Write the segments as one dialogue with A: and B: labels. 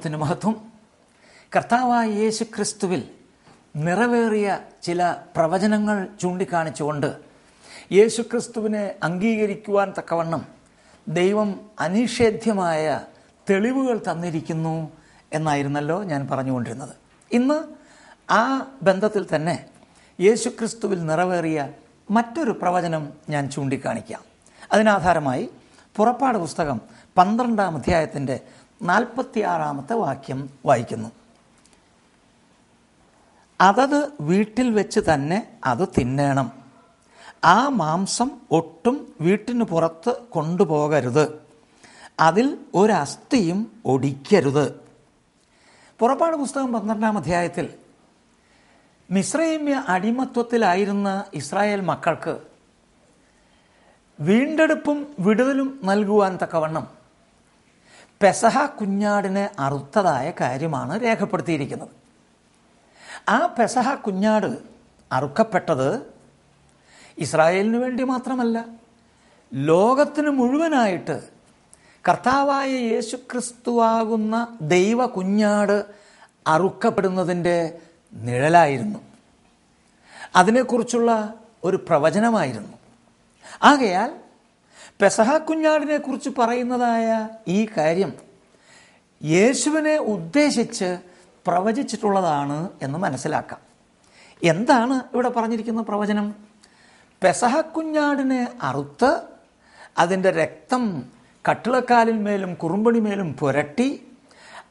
A: നാമത്തിന് മഹത്വം. കർത്താവായ യേശു ക്രിസ്തുവിൽ നിറവേറിയ ചില പ്രവചനങ്ങൾ ചൂണ്ടിക്കാണിച്ചുകൊണ്ട് യേശു ക്രിസ്തുവിനെ അംഗീകരിക്കുവാൻ തക്കവണ്ണം ദൈവം അനിഷേധ്യമായ തെളിവുകൾ തന്നിരിക്കുന്നു എന്നായിരുന്നല്ലോ ഞാൻ പറഞ്ഞുകൊണ്ടിരുന്നത്. ഇന്ന് ആ ബന്ധത്തിൽ തന്നെ യേശു ക്രിസ്തുവിൽ നിറവേറിയ മറ്റൊരു പ്രവചനം ഞാൻ ചൂണ്ടിക്കാണിക്കാം. അതിനാധാരമായി പുറപ്പാട് പുസ്തകം പന്ത്രണ്ടാം അധ്യായത്തിന്റെ നാൽപ്പത്തിയാറാമത്തെ വാക്യം വായിക്കുന്നു. അതത് വീട്ടിൽ വെച്ച് തന്നെ അത് തിന്നേണം. ആ മാംസം ഒട്ടും വീട്ടിന് പുറത്ത് കൊണ്ടുപോകരുത്. അതിൽ ഒരസ്ഥിയും ഒടിക്കരുത്. പുറപ്പാട് പുസ്തകം പന്ത്രണ്ടാം അധ്യായത്തിൽ മിശ്രൈമ്യ അടിമത്വത്തിലായിരുന്ന ഇസ്രായേൽ മക്കൾക്ക് വീണ്ടെടുപ്പും വിടുതലും നൽകുവാൻ തക്കവണ്ണം പെസഹ കുഞ്ഞാടിനെ അറുത്തതായ കാര്യമാണ് രേഖപ്പെടുത്തിയിരിക്കുന്നത്. ആ പെസഹ കുഞ്ഞാട് അറുക്കപ്പെട്ടത് ഇസ്രായേലിന് വേണ്ടി മാത്രമല്ല ലോകത്തിന് മുഴുവനായിട്ട് കർത്താവായ യേശു ക്രിസ്തുവാകുന്ന ദൈവ കുഞ്ഞാട് അറുക്കപ്പെടുന്നതിന്റെ നിഴലായിരുന്നു. അതിനെക്കുറിച്ചുള്ള ഒരു പ്രവചനമായിരുന്നു. ആകയാൽ പെസഹ കുഞ്ഞാടിനെ കുറിച്ച് പറയുന്നതായ ഈ കാര്യം യേശുവിനെ ഉദ്ദേശിച്ച് പ്രവചിച്ചിട്ടുള്ളതാണ് എന്ന് മനസ്സിലാക്കാം. എന്താണ് ഇവിടെ പറഞ്ഞിരിക്കുന്ന പ്രവചനം? പെസഹ കുഞ്ഞാടിനെ അറുത്ത് അതിന്റെ രക്തം കട്ടിളക്കാലിന്മേലും കുറുമ്പണിമേലും പുരട്ടി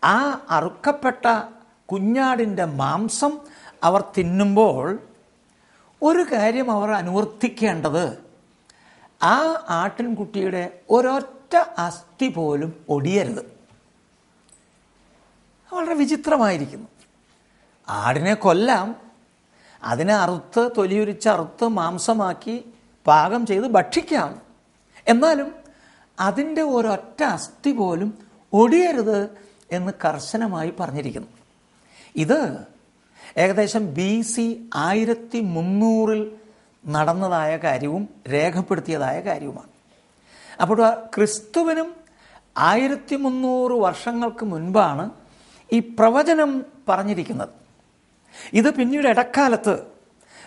A: ആ അറുക്കപ്പെട്ട കുഞ്ഞാടിന്റെ മാംസം അവർ തിന്നുമ്പോൾ ഒരു കാര്യം അവർ അനുവർത്തിക്കേണ്ടത് ആ ആട്ടിൻകുട്ടിയുടെ ഒരൊറ്റ അസ്ഥി പോലും ഒടിയരുത്. വളരെ വിചിത്രമായിരിക്കുന്നു. ആടിനെ കൊല്ലാം അതിനെ അറുത്ത് തൊലിയുരിച്ച് അറുത്ത് മാംസമാക്കി പാകം ചെയ്ത് ഭക്ഷിക്കാം. എന്നാലും അതിന്റെ ഒരൊറ്റ അസ്ഥി പോലും ഒടിയരുത് എന്ന് കർശനമായി പറഞ്ഞിരിക്കുന്നു. ഇത് ഏകദേശം ബി സി ആയിരത്തി മുന്നൂറിൽ നടന്നതായ കാര്യവും രേഖപ്പെടുത്തിയതായ കാര്യവുമാണ്. അപ്പോൾ ക്രിസ്തുവിനും ആയിരത്തി മുന്നൂറ് വർഷങ്ങൾക്ക് മുൻപാണ് ഈ പ്രവചനം പറഞ്ഞിരിക്കുന്നത്. ഇത് പിന്നീട് ഇടക്കാലത്ത്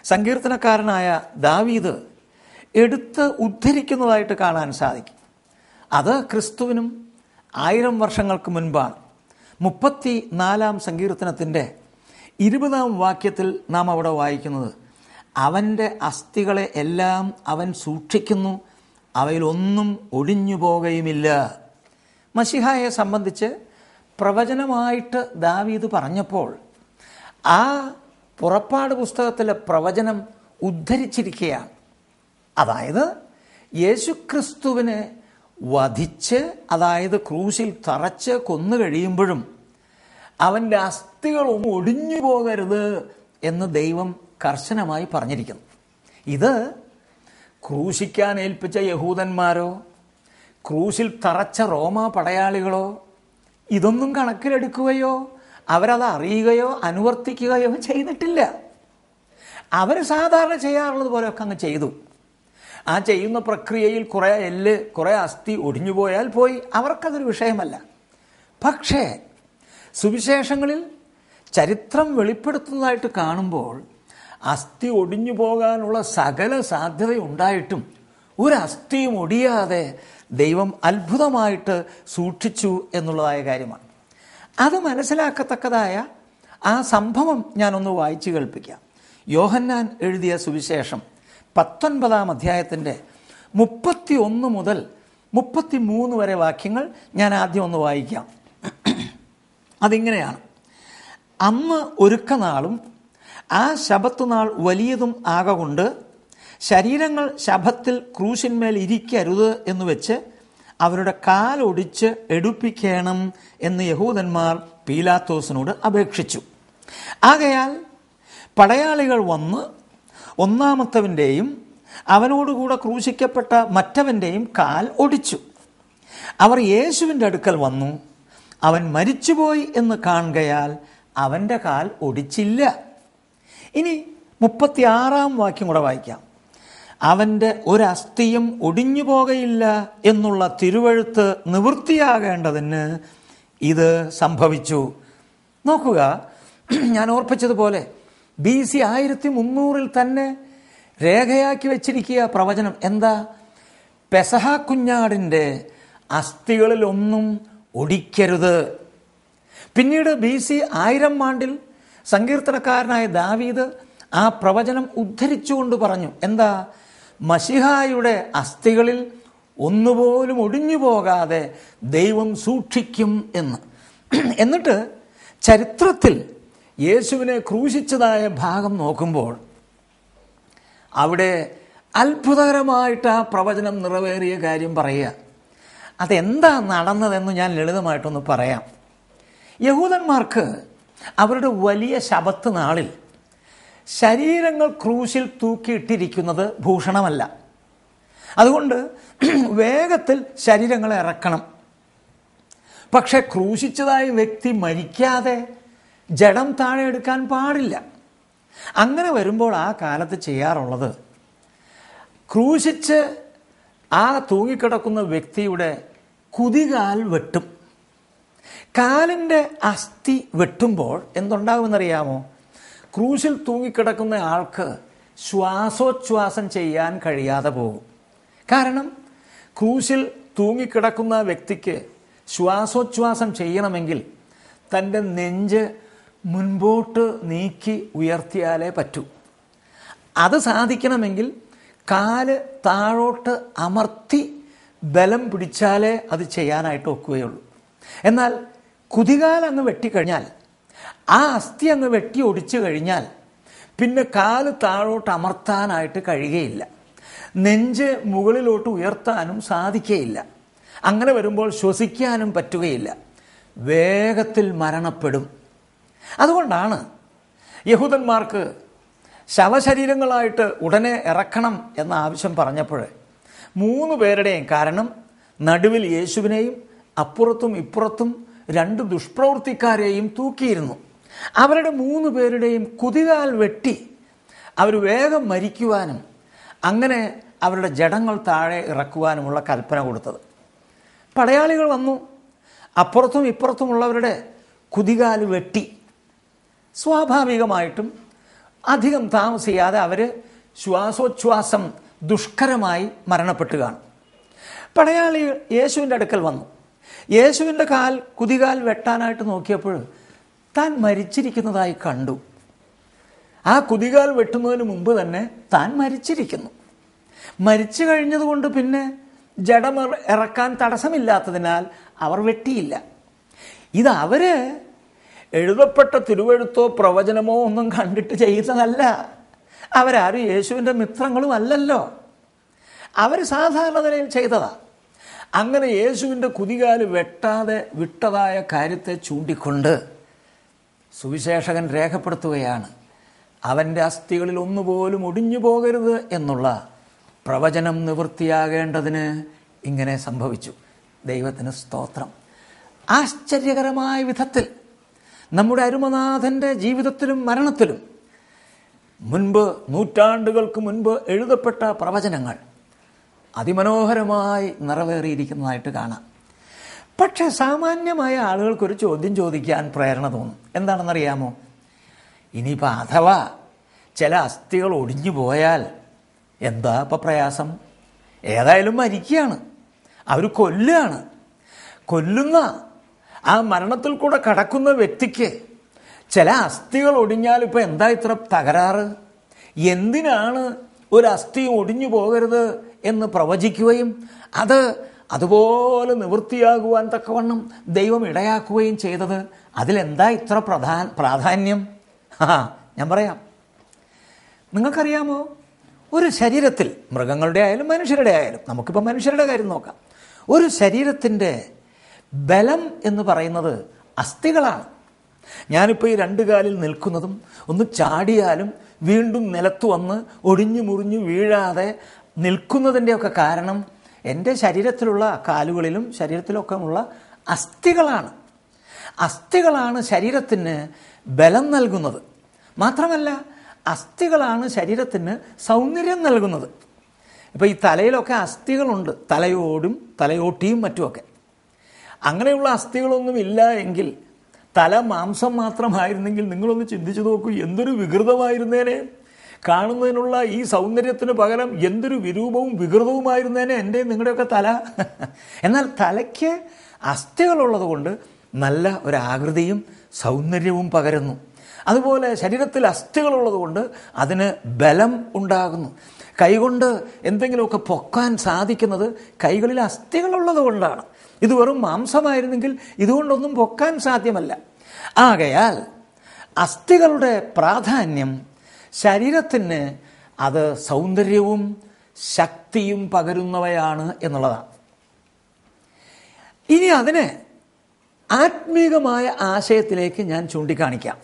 A: സങ്കീർത്തനക്കാരനായ ദാവീദ് എടുത്ത് ഉദ്ധരിക്കുന്നതായിട്ട് കാണാൻ സാധിക്കും. അത് ക്രിസ്തുവിനും ആയിരം വർഷങ്ങൾക്ക് മുൻപാണ്. മുപ്പത്തി നാലാം സങ്കീർത്തനത്തിന്റെ ഇരുപതാം വാക്യത്തിൽ നാം അവിടെ വായിക്കുന്നത് അവന്റെ അസ്ഥികളെ എല്ലാം അവൻ സൂക്ഷിക്കുന്നു. അവയിലൊന്നും ഒഴിഞ്ഞു പോകുകയുമില്ല മഷിഹായെ സംബന്ധിച്ച് പ്രവചനമായിട്ട് ദാവീദ് പറഞ്ഞപ്പോൾ ആ പുറപ്പാട് പുസ്തകത്തിലെ പ്രവചനം ഉദ്ധരിച്ചിരിക്കുകയാണ്. അതായത് യേശുക്രിസ്തുവിനെ വധിച്ച് അതായത് ക്രൂശിൽ തറച്ച് കൊന്നു കഴിയുമ്പോഴും അവന്റെ അസ്ഥികളൊന്നും ഒടിഞ്ഞു പോകരുത് എന്ന് ദൈവം കർശനമായി പറഞ്ഞിരിക്കുന്നു. ഇത് ക്രൂശിക്കാൻ ഏൽപ്പിച്ച യഹൂദന്മാരോ ക്രൂശിൽ തറച്ച റോമ പടയാളികളോ ഇതൊന്നും കണക്കിലെടുക്കുകയോ അവരത് അറിയുകയോ അനുവർത്തിക്കുകയോ ചെയ്തിട്ടില്ല. അവർ സാധാരണ ചെയ്യാറുള്ളത് പോലെയൊക്കെ അങ്ങ് ചെയ്തു. ആ ചെയ്യുന്ന പ്രക്രിയയിൽ കുറേ എല്ല് കുറേ അസ്ഥി ഒടിഞ്ഞു പോയാൽ പോയി. അവർക്കതൊരു വിഷയമല്ല. പക്ഷേ സുവിശേഷങ്ങളിൽ ചരിത്രം വെളിപ്പെടുത്തുന്നതായിട്ട് കാണുമ്പോൾ അസ്ഥി ഒടിഞ്ഞു പോകാനുള്ള സകല സാധ്യതയുണ്ടായിട്ടും ഒരു അസ്ഥിയും ഒടിയാതെ ദൈവം അത്ഭുതമായിട്ട് സൂക്ഷിച്ചു എന്നുള്ളതായ കാര്യമാണ്. അത് മനസ്സിലാക്കത്തക്കതായ ആ സംഭവം ഞാനൊന്ന് വായിച്ചു കേൾപ്പിക്കാം. യോഹന്നാൻ എഴുതിയ സുവിശേഷം പത്തൊൻപതാം അധ്യായത്തിന്റെ മുപ്പത്തി ഒന്ന് മുതൽ മുപ്പത്തി മൂന്ന് വരെ വാക്യങ്ങൾ ഞാൻ ആദ്യം ഒന്ന് വായിക്കാം. അതിങ്ങനെയാണ്. അന്ന് ഒരുക്കനാളും ആ ശബത്ത് നാൾ വലിയതും ആകൊണ്ട് ശരീരങ്ങൾ ശബത്തിൽ ക്രൂശിന്മേൽ ഇരിക്കരുത് എന്ന് വെച്ച് അവരുടെ കാലൊടിച്ച് എടുപ്പിക്കണം എന്ന് യഹൂദന്മാർ പീലാത്തോസിനോട് അപേക്ഷിച്ചു. ആകയാൽ പടയാളികൾ വന്ന് ഒന്നാമത്തവന്റെയും അവനോടുകൂടെ ക്രൂശിക്കപ്പെട്ട മറ്റവന്റെയും കാൽ ഒടിച്ചു. അവർ യേശുവിന്റെ അടുക്കൽ വന്നു. അവൻ മരിച്ചുപോയി എന്ന് കാണുകയാൽ അവന്റെ കാൽ ഒടിച്ചില്ല. ഇനി മുപ്പത്തിയാറാം വാക്യം കൂടെ വായിക്കാം. അവന്റെ ഒരസ്ഥിയും ഒടിഞ്ഞു പോകയില്ല എന്നുള്ള തിരുവഴുത്ത് നിവൃത്തിയാകേണ്ടതിന് ഇത് സംഭവിച്ചു. നോക്കുക ഞാൻ ഓർപ്പിച്ചതുപോലെ ബി സി ആയിരത്തി മുന്നൂറിൽ തന്നെ രേഖയാക്കി വെച്ചിരിക്കുക പ്രവചനം എന്താ? പെസഹ കുഞ്ഞാടിന്റെ അസ്ഥികളിലൊന്നും ഒടിക്കരുത്. പിന്നീട് ബി സി ആയിരം ആണ്ടിൽ സങ്കീർത്തനക്കാരനായ ദാവീദ് ആ പ്രവചനം ഉദ്ധരിച്ചുകൊണ്ട് പറഞ്ഞു എന്താ? മഷിഹായുടെ അസ്ഥികളിൽ ഒന്നുപോലും ഒടിഞ്ഞു പോകാതെ ദൈവം സൂക്ഷിക്കും എന്ന്. എന്നിട്ട് ചരിത്രത്തിൽ യേശുവിനെ ക്രൂശിച്ചതായ ഭാഗം നോക്കുമ്പോൾ അവിടെ അത്ഭുതകരമായിട്ട് ആ പ്രവചനം നിറവേറിയ കാര്യം പറയുക. അതെന്താ നടന്നതെന്ന് ഞാൻ ലളിതമായിട്ടൊന്ന് പറയാം. യഹൂദന്മാർക്ക് അവരുടെ വലിയ ശബത്ത് നാളിൽ ശരീരങ്ങൾ ക്രൂശിൽ തൂക്കിയിട്ടിരിക്കുന്നത് ഭൂഷണമല്ല. അതുകൊണ്ട് വേഗത്തിൽ ശരീരങ്ങളെ ഇറക്കണം. പക്ഷെ ക്രൂശിച്ചതായ വ്യക്തി മരിക്കാതെ ജഡം താഴെ എടുക്കാൻ പാടില്ല. അങ്ങനെ വരുമ്പോൾ ആ കാലത്ത് ചെയ്യാറുള്ളത് ക്രൂശിച്ച് ആ തൂങ്ങിക്കിടക്കുന്ന വ്യക്തിയുടെ കുതികാൽ വെട്ടും. കാലിന്റെ അസ്ഥി വെട്ടുമ്പോൾ എന്തുണ്ടാകുമെന്നറിയാമോ ക്രൂശിൽ തൂങ്ങിക്കിടക്കുന്ന ആൾക്ക് ശ്വാസോച്ഛ്വാസം ചെയ്യാൻ കഴിയാതെ പോകും. കാരണം ക്രൂശിൽ തൂങ്ങിക്കിടക്കുന്ന വ്യക്തിക്ക് ശ്വാസോച്ഛ്വാസം ചെയ്യണമെങ്കിൽ തന്റെ നെഞ്ച് മുൻപോട്ട് നീക്കി ഉയർത്തിയാലേ പറ്റൂ. അത് സാധിക്കണമെങ്കിൽ കാൽ താഴോട്ട് അമർത്തി ബലം പിടിച്ചാലേ അത് ചെയ്യാനായിട്ട് ഒക്കുകയുള്ളൂ. എന്നാൽ കുതികാൽ അങ്ങ് വെട്ടിക്കഴിഞ്ഞാൽ ആ അസ്ഥി അങ്ങ് വെട്ടി ഒടിച്ചു കഴിഞ്ഞാൽ പിന്നെ കാൽ താഴോട്ട് അമർത്താനായിട്ട് കഴിയുകയില്ല. നെഞ്ച് മുകളിലോട്ട് ഉയർത്താനും സാധിക്കുകയില്ല അങ്ങനെ വരുമ്പോൾ ശ്വസിക്കാനും പറ്റുകയില്ല. വേഗത്തിൽ മരണപ്പെടും. അതുകൊണ്ടാണ് യഹൂദന്മാർക്ക് ശവശരീരങ്ങളായിട്ട് ഉടനെ ഇറക്കണം എന്ന ആവശ്യം പറഞ്ഞപ്പോൾ മൂന്ന് പേരുടെയും കാരണം നടുവിൽ യേശുവിനെയും അപ്പുറത്തും ഇപ്പുറത്തും രണ്ട് ദുഷ്പ്രവൃത്തിക്കാരെയും തൂക്കിയിരുന്നു. അവരുടെ മൂന്ന് പേരുടെയും കുതികാൽ വെട്ടി അവർ വേഗം മരിക്കുവാനും അങ്ങനെ അവരുടെ ജഡങ്ങൾ താഴെ ഇറക്കുവാനുമുള്ള കൽപ്പന കൊടുത്തത്. പടയാളികൾ വന്നു. അപ്പുറത്തും ഇപ്പുറത്തുമുള്ളവരുടെ കുതികാൽ വെട്ടി. സ്വാഭാവികമായിട്ടും അധികം താമസിയാതെ അവർ ശ്വാസോച്ഛ്വാസം ദുഷ്കരമായി മരണപ്പെട്ടു കാണും പടയാളി യേശുവിന്റെ അടുക്കൽ വന്നു. യേശുവിന്റെ കാൽ കുതികാൽ വെട്ടാനായിട്ട് നോക്കിയപ്പോൾ താൻ മരിച്ചിരിക്കുന്നതായി കണ്ടു. ആ കുതികാൽ വെട്ടുന്നതിന് മുമ്പ് തന്നെ താൻ മരിച്ചിരിക്കുന്നു. മരിച്ചു കഴിഞ്ഞതുകൊണ്ട് പിന്നെ ജഡം ഇറക്കാൻ തടസ്സമില്ലാത്തതിനാൽ അവർ വെട്ടിയില്ല. ഇത് അവർ എഴുതപ്പെട്ട തിരുവെഴുത്തോ പ്രവചനമോ ഒന്നും കണ്ടിട്ട് ചെയ്യുന്നതല്ല. അവരാരും യേശുവിന്റെ മിത്രങ്ങളും അല്ലല്ലോ. അവർ സാധാരണ നിലയിൽ ചെയ്തതാ. അങ്ങനെ യേശുവിന്റെ കുതികാൽ വെട്ടാതെ വിട്ടതായ കാര്യത്തെ ചൂണ്ടിക്കൊണ്ട് സുവിശേഷകൻ രേഖപ്പെടുത്തുകയാണ്. അവന്റെ അസ്ഥികളിൽ ഒന്നുപോലും ഒടിഞ്ഞു പോകരുത് എന്നുള്ള പ്രവചനം നിവൃത്തിയാകേണ്ടതിന് ഇങ്ങനെ സംഭവിച്ചു. ദൈവത്തിന് സ്തോത്രം. ആശ്ചര്യകരമായ വിധത്തിൽ നമ്മുടെ അരുമനാഥന്റെ ജീവിതത്തിലും മരണത്തിലും മുൻപ് നൂറ്റാണ്ടുകൾക്ക് മുൻപ് എഴുതപ്പെട്ട പ്രവചനങ്ങൾ അതിമനോഹരമായി നിറവേറിയിരിക്കുന്നതായിട്ട് കാണാം. പക്ഷെ സാമാന്യമായ ആളുകൾക്കൊരു ചോദ്യം ചോദിക്കാൻ പ്രേരണ തോന്നും. എന്താണെന്നറിയാമോ? ഇനിയിപ്പോൾ അഥവാ ചില അസ്ഥികൾ ഒടിഞ്ഞു പോയാൽ എന്താ ഇപ്പം പ്രയാസം? ഏതായാലും മരിക്കുകയാണ്. അവർ കൊല്ലുകയാണ്. കൊല്ലുന്ന ആ മരണത്തിൽ കൂടെ കടക്കുന്ന വ്യക്തിക്ക് ചില അസ്ഥികൾ ഒടിഞ്ഞാൽ ഇപ്പോൾ എന്താ ഇത്ര തകരാറ്? എന്തിനാണ് ഒരു അസ്ഥി ഒടിഞ്ഞു പോകരുത്? എന്ന് പ്രവചിക്കുകയും അത് അതുപോലെ നിവൃത്തിയാകുവാൻ തക്കവണ്ണം ദൈവം ഇടയാക്കുകയും ചെയ്തത്. അതിലെന്താ ഇത്ര പ്രധാന പ്രാധാന്യം? ആ ഞാൻ പറയാം. നിങ്ങൾക്കറിയാമോ? ഒരു ശരീരത്തിൽ മൃഗങ്ങളുടെ ആയാലും മനുഷ്യരുടെ ആയാലും നമുക്കിപ്പോൾ മനുഷ്യരുടെ കാര്യം നോക്കാം. ഒരു ശരീരത്തിന്റെ ബലം എന്ന് പറയുന്നത് അസ്ഥികളാണ്. ഞാനിപ്പോൾ ഈ രണ്ട് കാലിൽ നിൽക്കുന്നതും ഒന്ന് ചാടിയാലും വീണ്ടും നിലത്ത് വന്ന് ഒടിഞ്ഞു മുറിഞ്ഞു വീഴാതെ നിൽക്കുന്നതിന്റെയൊക്കെ കാരണം എന്റെ ശരീരത്തിലുള്ള കാലുകളിലും ശരീരത്തിലൊക്കെ ഉള്ള അസ്ഥികളാണ്. അസ്ഥികളാണ് ശരീരത്തിന് ബലം നൽകുന്നത്. മാത്രമല്ല അസ്ഥികളാണ് ശരീരത്തിന് സൗന്ദര്യം നൽകുന്നത്. ഇപ്പോൾ ഈ തലയിലൊക്കെ അസ്ഥികളുണ്ട്. തലയോടും തലയോട്ടിയും മറ്റുമൊക്കെ. അങ്ങനെയുള്ള അസ്ഥികളൊന്നും ഇല്ല എങ്കിൽ തല മാംസം മാത്രമായിരുന്നെങ്കിൽ നിങ്ങളൊന്ന് ചിന്തിച്ചു നോക്കൂ എന്തൊരു വികൃതമായിരുന്നേനെ. കാണുന്നതിനുള്ള ഈ സൗന്ദര്യത്തിന് പകരം എന്തൊരു വിരൂപവും വികൃതവുമായിരുന്നേനെ എന്റെ നിങ്ങളുടെയൊക്കെ തല. എന്നാൽ തലയ്ക്ക് അസ്ഥികളുള്ളത് കൊണ്ട് നല്ല ഒരാകൃതിയും സൗന്ദര്യവും പകരുന്നു. അതുപോലെ ശരീരത്തിൽ അസ്ഥികളുള്ളത് കൊണ്ട് അതിന് ബലം ഉണ്ടാകുന്നു. കൈകൊണ്ട് എന്തെങ്കിലുമൊക്കെ പൊക്കാൻ സാധിക്കുന്നത് കൈകളിൽ അസ്ഥികളുള്ളത് കൊണ്ടാണ്. ഇത് വെറും മാംസമായിരുന്നെങ്കിൽ ഇതുകൊണ്ടൊന്നും പൊക്കാൻ സാധ്യമല്ല. ആകയാൽ അസ്ഥികളുടെ പ്രാധാന്യം ശരീരത്തിന് അത് സൗന്ദര്യവും ശക്തിയും പകരുന്നവയാണ് എന്നുള്ളതാണ്. ഇനി അതിനെ ആത്മീകമായ ആശയത്തിലേക്ക് ഞാൻ ചൂണ്ടിക്കാണിക്കാം.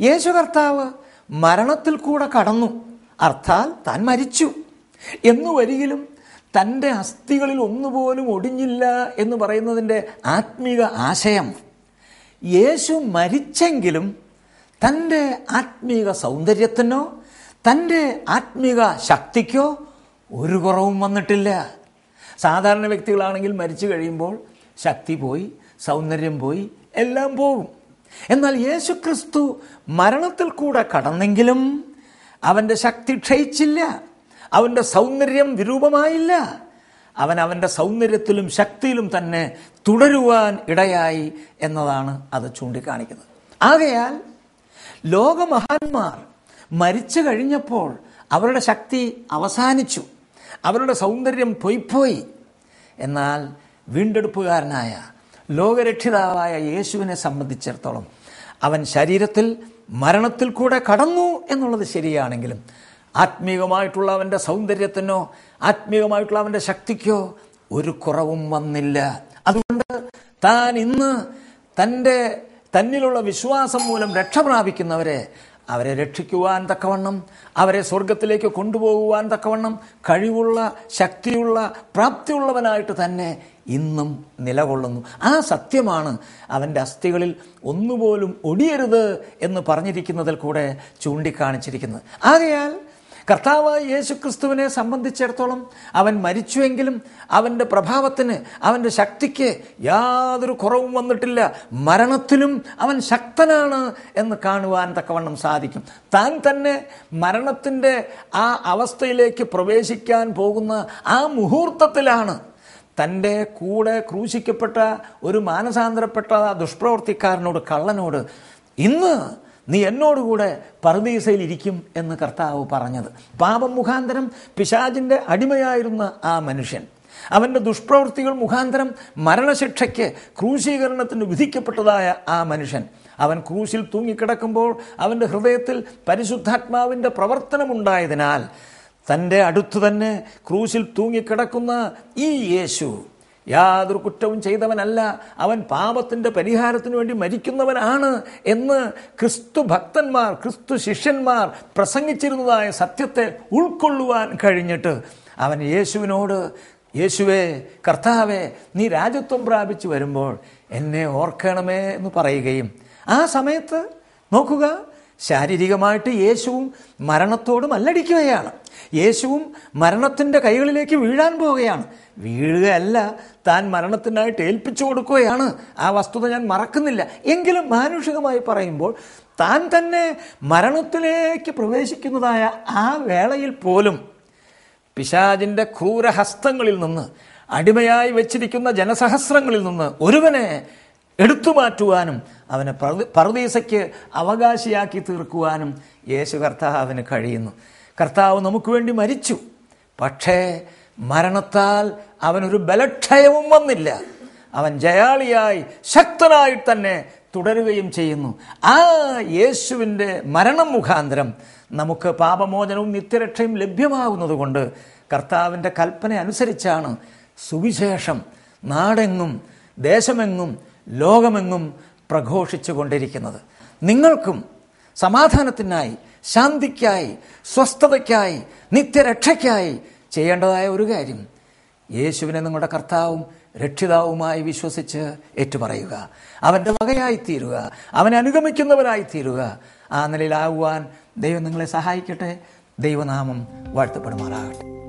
A: യേശു കർത്താവ് മരണത്തിൽ കൂടെ കടന്നു. അർത്ഥാൽ താൻ മരിച്ചു. എന്നു വരികിലും തന്റെ അസ്ഥികളിൽ ഒന്നുപോലും ഒടിഞ്ഞില്ല എന്ന് പറയുന്നതിന്റെ ആത്മീക ആശയം. യേശു മരിച്ചെങ്കിലും തന്റെ ആത്മീക സൗന്ദര്യത്തിനോ തന്റെ ആത്മീക ശക്തിക്കോ ഒരു കുറവും വന്നിട്ടില്ല. സാധാരണ വ്യക്തികളാണെങ്കിൽ മരിച്ചു കഴിയുമ്പോൾ ശക്തി പോയി സൗന്ദര്യം പോയി എല്ലാം പോകും. എന്നാൽ യേശു ക്രിസ്തു മരണത്തിൽ കൂടെ കടന്നെങ്കിലും അവന്റെ ശക്തി ക്ഷയിച്ചില്ല അവന്റെ സൗന്ദര്യം വിരൂപമായില്ല. അവൻ അവന്റെ സൗന്ദര്യത്തിലും ശക്തിയിലും തന്നെ തുടരുവാൻ ഇടയായി എന്നതാണ് അത് ചൂണ്ടിക്കാണിക്കുന്നത്. ആകയാൽ ലോകമഹാന്മാർ മരിച്ചു കഴിഞ്ഞപ്പോൾ അവരുടെ ശക്തി അവസാനിച്ചു. അവരുടെ സൗന്ദര്യം പൊയ്പോയി. എന്നാൽ വീണ്ടെടുപ്പുകാരനായ ലോകരക്ഷിതാവായ യേശുവിനെ സംബന്ധിച്ചിടത്തോളം അവൻ ശരീരത്തിൽ മരണത്തിൽ കൂടെ കടന്നു എന്നുള്ളത് ശരിയാണെങ്കിലും ആത്മീകമായിട്ടുള്ള അവന്റെ സൗന്ദര്യത്തിനോ ആത്മീകമായിട്ടുള്ള അവന്റെ ശക്തിക്കോ ഒരു കുറവും വന്നില്ല. അതുകൊണ്ട് താൻ ഇന്ന് തന്റെ തന്നിലുള്ള വിശ്വാസം മൂലം രക്ഷ പ്രാപിക്കുന്നവരെ അവരെ രക്ഷിക്കുവാൻ തക്കവണ്ണം അവരെ സ്വർഗത്തിലേക്ക് കൊണ്ടുപോകുവാൻ തക്കവണ്ണം കഴിവുള്ള ശക്തിയുള്ള പ്രാപ്തിയുള്ളവനായിട്ട് തന്നെ ഇന്നും നിലകൊള്ളുന്നു. ആ സത്യമാണ് അവന്റെ അസ്ഥികളിൽ ഒന്നുപോലും ഒടിയരുത് എന്ന് പറഞ്ഞിരിക്കുന്നതിൽ കൂടെ ചൂണ്ടിക്കാണിച്ചിരിക്കുന്നത്. ആകയാൽ കർത്താവായ യേശുക്രിസ്തുവിനെ സംബന്ധിച്ചിടത്തോളം അവൻ മരിച്ചുവെങ്കിലും അവന്റെ പ്രഭാവത്തിന് അവന്റെ ശക്തിക്ക് യാതൊരു കുറവും വന്നിട്ടില്ല. മരണത്തിലും അവൻ ശക്തനാണ് എന്ന് കാണുവാൻ തക്കവണ്ണം സാധിക്കും. താൻ തന്നെ മരണത്തിന്റെ ആ അവസ്ഥയിലേക്ക് പ്രവേശിക്കാൻ പോകുന്ന ആ മുഹൂർത്തത്തിലാണ് തന്റെ കൂടെ ക്രൂശിക്കപ്പെട്ട ഒരു മാനസാന്തരപ്പെട്ട ദുഷ്പ്രവർത്തിക്കാരനോട് കള്ളനോട് ഇന്ന് നീ എന്നോടുകൂടെ പറുദീസയിൽ ഇരിക്കും എന്ന് കർത്താവ് പറഞ്ഞത്. പാപം മുഖാന്തരം പിശാജിന്റെ അടിമയായിരുന്ന ആ മനുഷ്യൻ. അവന്റെ ദുഷ്പ്രവൃത്തികൾ മുഖാന്തരം മരണശിക്ഷയ്ക്ക് ക്രൂശീകരണത്തിന് വിധിക്കപ്പെട്ടതായ ആ മനുഷ്യൻ. അവൻ ക്രൂശിൽ തൂങ്ങിക്കിടക്കുമ്പോൾ അവന്റെ ഹൃദയത്തിൽ പരിശുദ്ധാത്മാവിന്റെ പ്രവർത്തനമുണ്ടായതിനാൽ തന്റെ അടുത്തു തന്നെ ക്രൂശിൽ തൂങ്ങിക്കിടക്കുന്ന ഈ യേശു യാതൊരു കുറ്റവും ചെയ്തവനല്ല. അവൻ പാപത്തിന്റെ പരിഹാരത്തിന് വേണ്ടി മരിക്കുന്നവനാണ് എന്ന് ക്രിസ്തു ഭക്തന്മാർ ക്രിസ്തു ശിഷ്യന്മാർ പ്രസംഗിച്ചിരുന്നതായ സത്യത്തെ ഉൾക്കൊള്ളുവാൻ കഴിഞ്ഞിട്ട് അവൻ യേശുവിനോട് യേശുവേ കർത്താവേ നീ രാജ്യത്വം പ്രാപിച്ചു വരുമ്പോൾ എന്നെ ഓർക്കണമേ എന്ന് പറയുകയും ആ സമയത്ത് നോക്കുക ശാരീരികമായിട്ട് യേശുവും മരണത്തോട് മല്ലടിക്കുകയാണ് യേശുവും മരണത്തിന്റെ കൈകളിലേക്ക് വീഴാൻ പോവുകയാണ്. വീഴുകയല്ല താൻ മരണത്തിനായിട്ട് ഏൽപ്പിച്ചു കൊടുക്കുകയാണ്. ആ വസ്തുത ഞാൻ മറക്കുന്നില്ല. എങ്കിലും മാനുഷികമായി പറയുമ്പോൾ താൻ തന്നെ മരണത്തിലേക്ക് പ്രവേശിക്കുന്നതായ ആ വേളയിൽ പോലും പിശാജിന്റെ ക്രൂരഹസ്തങ്ങളിൽ നിന്ന് അടിമയായി വെച്ചിരിക്കുന്ന ജനസഹസ്രങ്ങളിൽ നിന്ന് ഒരുവനെ എടുത്തു മാറ്റുവാനും അവനെ പർദീസയ്ക്ക് അവകാശിയാക്കി തീർക്കുവാനും യേശു കർത്താവിന് കഴിയുന്നു. കർത്താവ് നമുക്ക് വേണ്ടി മരിച്ചു. പക്ഷേ മരണത്താൽ അവനൊരു ബലക്ഷയവും വന്നില്ല. അവൻ ജയാളിയായി ശക്തനായി തന്നെ തുടരുകയും ചെയ്യുന്നു. ആ യേശുവിന്റെ മരണം മുഖാന്തരം നമുക്ക് പാപമോചനവും നിത്യരക്ഷയും ലഭ്യമാകുന്നത് കൊണ്ട് കർത്താവിന്റെ കൽപ്പന അനുസരിച്ചാണ് സുവിശേഷം നാടെങ്ങും ദേശമെങ്ങും ലോകമെങ്ങും പ്രഘോഷിച്ചു കൊണ്ടിരിക്കുന്നത് നിങ്ങൾക്കും സമാധാനത്തിനായി ശാന്തിക്കായി സ്വസ്ഥതയ്ക്കായി നിത്യരക്ഷയ്ക്കായി ചെയ്യേണ്ടതായ ഒരു കാര്യം യേശുവിനെ നിങ്ങളുടെ കർത്താവും രക്ഷിതാവുമായി വിശ്വസിച്ച് ഏറ്റുപറയുക. അവന്റെ വകയായി തീരുക അവനെ അനുഗമിക്കുന്നവരായി തീരുക ആ നിലയിലാവുവാൻ ദൈവം നിങ്ങളെ സഹായിക്കട്ടെ. ദൈവനാമം വാഴ്ത്തപ്പെടുമാറാകട്ടെ.